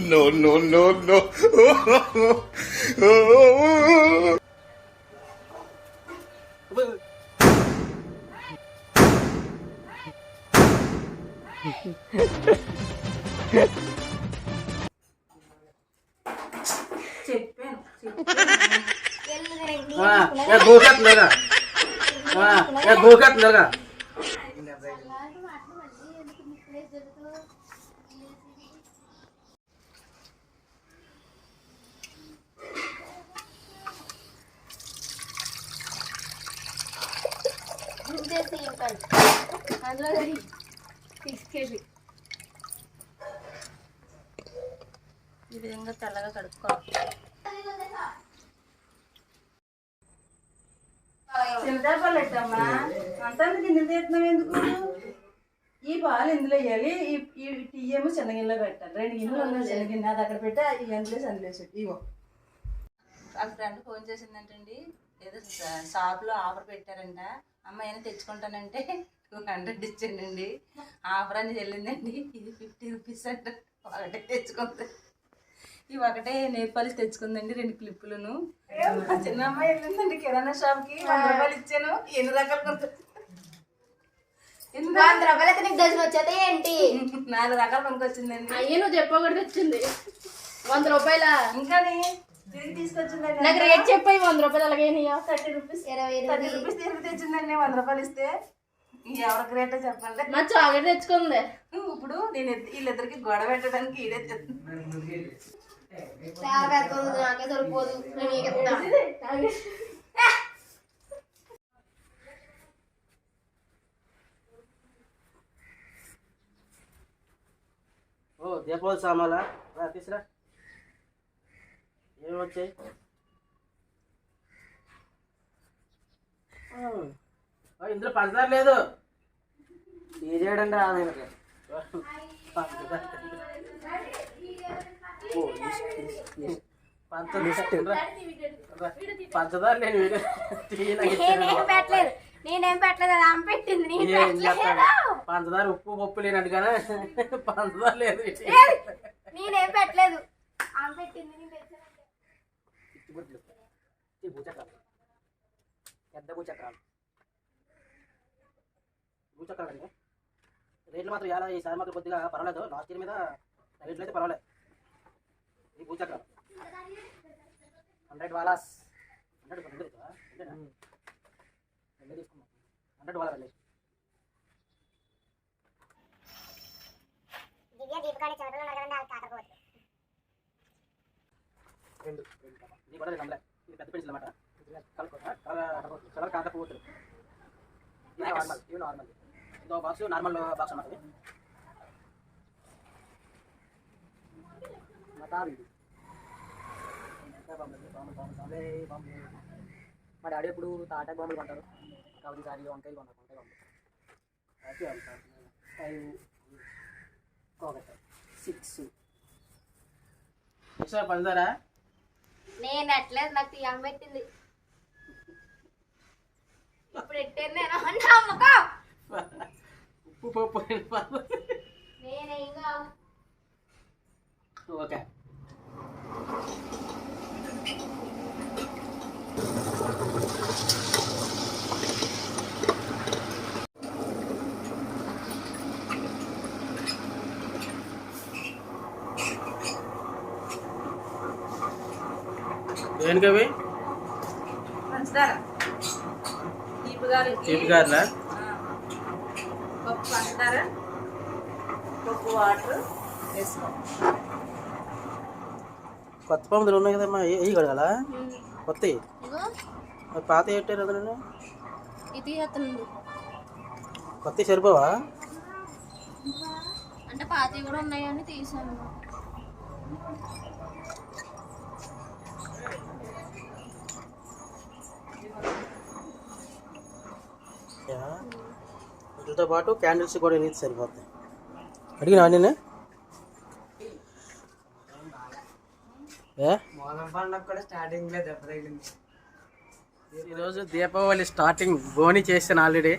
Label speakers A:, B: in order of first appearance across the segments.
A: no, no, no, no.
B: చెప్పాను
C: గోకట్లేదా గోకట్లేదా
D: అందులో తీసుకెళ్ళి
B: ఈ విధంగా తెల్లగా కడుక్కోవాలి. చింతపాలు ఎట్టమ్మా? అంతా కింద తీస్తున్నావు ఎందుకు? ఈ పాలు ఇందులో వేయాలి. ఈ ఈ టీ ఏమో చిన్న గిన్నెలో పెట్టాలి. రెండు గిన్నెలు ఉన్నాయి. చిన్న గిన్నె అది అక్కడ పెట్టి. ఈ అందులో పెట్టి ఇగో. ఆ ఫ్రెండ్ ఫోన్ చేసిందంటండి. ఏదో షాప్లో ఆఫర్ పెట్టారంట. అమ్మ ఏమైనా తెచ్చుకుంటానంటే టూ హండ్రెడ్ ఇచ్చానండి ఆఫర్ అని వెళ్ళిందండి. ఇది ఫిఫ్టీ రూపీస్ అంట. ఒకటే తెచ్చుకుంది. ఈ ఒకటే నేపాలి తెచ్చుకుందండి రెండు క్లిప్పులను. ఆ చిన్న అమ్మాయి వెళ్ళిందండి కిరాణా షాప్కి. వంద రూపాయలు ఇచ్చాను. ఎన్ని రకాలు కొనుక్కొచ్చింది? ఎన్ని
D: వంద రూపాయలు అయితే నీకు డజన్ వచ్చేది ఏంటి?
B: నాలుగు రకాలు కొనుక్కొచ్చిందండి.
D: అయ్యే నువ్వు చెప్పకూడదు తెచ్చింది వంద రూపాయల?
B: ఇంకా
D: నాకు రేట్ చెప్పాయి వంద రూపాయలు అలాగే
B: థర్టీ రూపీస్.
D: ఇరవై
B: థర్టీ రూపీస్ తిరిగి తెచ్చిందండి వంద రూపాయలు ఇస్తే. ఎవరికి రేటో చెప్పండి
D: మా చాక్లెట్ తెచ్చుకుంది.
B: ఇప్పుడు నేను వీళ్ళిద్దరికి గొడవ పెట్టడానికి తెచ్చింది.
D: నాకే ఇస్తా.
C: ఓ దీపావళి సామాలా? తీసురా. ఏమి వచ్చాయి ఆ, ఆ, ఇందులో పంచదార లేదు తీసేయడండి రాదు ఈయనకి. పంచదార. ఓ, లిస్ట్, లిస్ట్, లిస్ట్. పంచదార రా. రా. పంచదార లేని వీడియో తీయనకి ఇచ్చాడు.
D: నేనేం పెట్టలేదు నేనేం పెట్టలేదు అది ఆమె పెట్టింది
C: పంచదార ఉప్పు పప్పు లేనట్టు కానీ పంచదార లేదు
D: నేనేం పెట్టలేదు ఆమె పెట్టింది గుడ్లు పెట్టలేదు.
C: ఈ భూచక్రాలు. పెద్ద భూచక్రాలు. భూచక్రాలు అండి రేట్లు మాత్రం ఇలా ఈసారి మాత్రం కొద్దిగా పర్వాలేదు. లాస్ట్ ఇయర్ మీద రేట్లు అయితే పర్వాలేదు ఈ భూచక్రాలు. హండ్రెడ్ వాలాస్. హండ్రెడ్ రెండు తీసుకోవా? తీసుకున్నాం హండ్రెడ్ వాలా వెళ్ళి రెండు. ఇది కూడా రెండు వందలే. ఇది పెద్ద పెన్సిల్ అన్నమాట. కలర్ కలర్ కలర్ కాకపోతే ఇది నార్మల్ ఇవి నార్మల్ ఇదో బాక్స్ నార్మల్ బాక్స్ బాంబులే. మా డాడీ ఎప్పుడు తాటా బాంబులు కొంటారు? కాబట్టి ఈసారి వంకాయలు కొంటారు వంకాయ వంకాయ. ఫైవ్ ఒకటి సిక్స్ సిక్స్ పంచదారా
D: నేను ఎట్లేదు నాకు తీయం పెట్టింది. ఇప్పుడు ఎట్టాను నేను. అంటే అమ్మకం
C: ఉప్పు పప్పు
D: నేనేం కాదు.
C: ఓకే. దేనికవి
B: పంచదార. తీపి గారెలు?
C: చీప్ గారులా
B: పప్పు పంచదార పప్పు వాటర్ వేసుకో.
C: కొత్త పందులు ఉన్నాయి కదమ్మా ఏ కడగాల? కొత్త
D: ఇగో.
C: పాత పెట్టారు అందులో
D: ఇది అతను.
C: కొత్త సరిపోవా?
D: అంటే పాతవి కూడా ఉన్నాయని తీసాను.
C: వీటితో పాటు క్యాండిల్స్ కూడా ఇది సరిపోతాయి. అడిగినా నేను? ఏ? ఈరోజు దీపావళి స్టార్టింగ్ బోని చేసాను ఆల్రెడీ.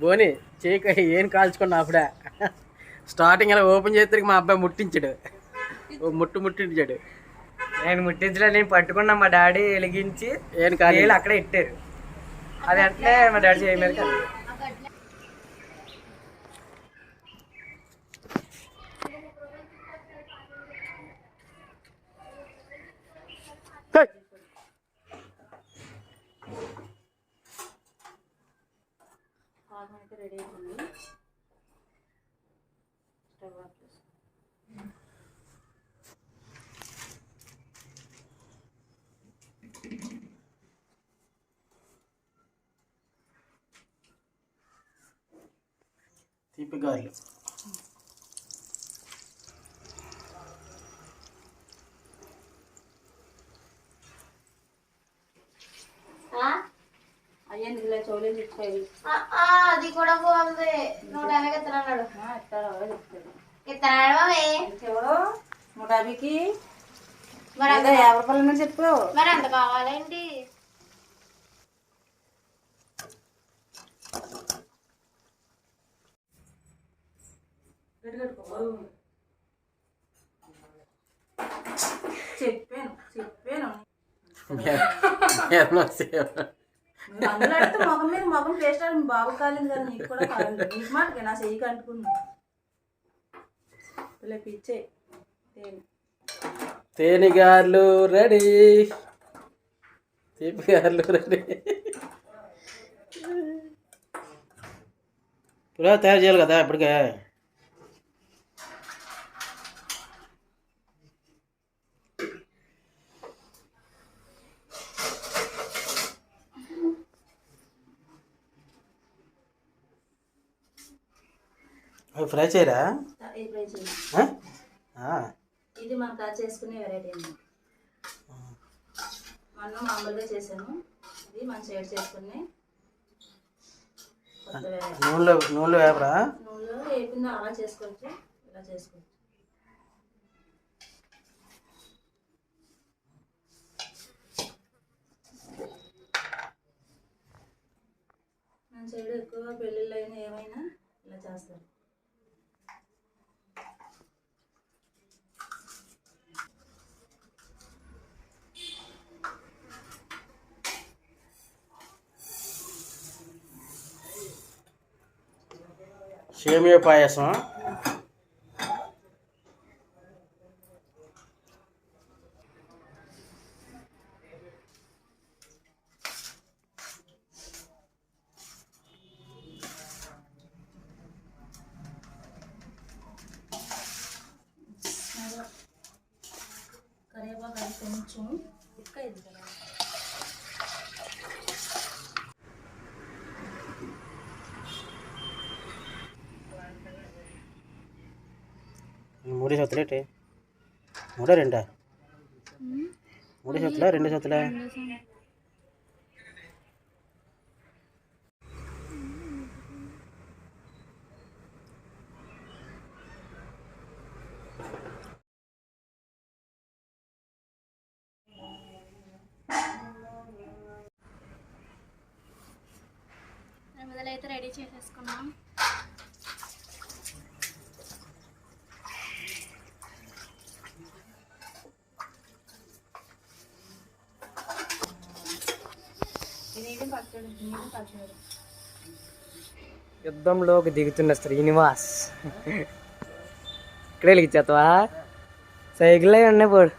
C: బోని చేయక ఏం కాల్చుకున్నా అప్పుడే. స్టార్టింగ్ అలా ఓపెన్ చేస్తే మా అబ్బాయి ముట్టించాడు. ఓ ముట్టు ముట్టించాడు.
E: నేను ముట్టించలే నేను పట్టుకున్నా మా డాడీ వెలిగించి
C: ఏం కాదు
E: అక్కడే ఇట్టారు. అది అంటే మా డాడీ చేయలేదు కదా.
B: పాకం అయితే రెడీ అయిపోయింది. స్టవ్ ఆఫ్ చేసి
C: తీపి గారెలు.
D: అది కూడా బాగుంది. నూట యాభైకి
B: చెప్తాడు
D: ఎత్తనాడు
B: ఎవడో నూట యాభైకి
D: మరి
B: ఏదో యాభై రూపాయలు చెప్పు.
D: మరి ఎంత
B: కట్టుకో చెప్పాను చెప్పాను.
C: ఏమన్నా
B: అందులో మొగం మీద మొగం పేస్ట్ ఆడి బాబు కాలేదు కదా నీకు కూడా కాలేదు. నీకు మాట నా చెయ్యి కంటుకున్నా ఇలా పిచ్చే తేను.
C: తేనె గారెలు రెడీ. తీపి గారెలు రెడీ. పులా తయారు చేయాలి కదా ఇప్పటికే? అవి ఫ్రై చేయరా.
B: ఇది మనం తయారు చేసుకునే వెరైటీ అన్నమాట. మొన్న మామూలుగా చేశాను. ఇది మన సైడ్ చేసుకుని
C: నూనెలో నూనెలో వేపరా?
B: నూనెలో వేపింది అలా చేసుకోవచ్చు. ఇలా చేసుకోవచ్చు. మన సైడ్ ఎక్కువ పెళ్ళిళ్ళు అయినా ఏమైనా ఇలా చేస్తారు.
C: సేమియా పాయసం
B: కరివేపాకు అది కొంచెం కుక్క ఇది కదా
C: మూడే సొత్తులేటి మూడే రెండా? మూడే సొత్తులా రెండు సొత్తులా
D: మొదలైతే రెడీ చేసేసుకున్నాం.
E: యుద్ధంలోకి దిగుతున్న శ్రీనివాస్ ఇక్కడే వెలిగించేస్తావా సైకిల్ అయి ఉన్నాయి పోడు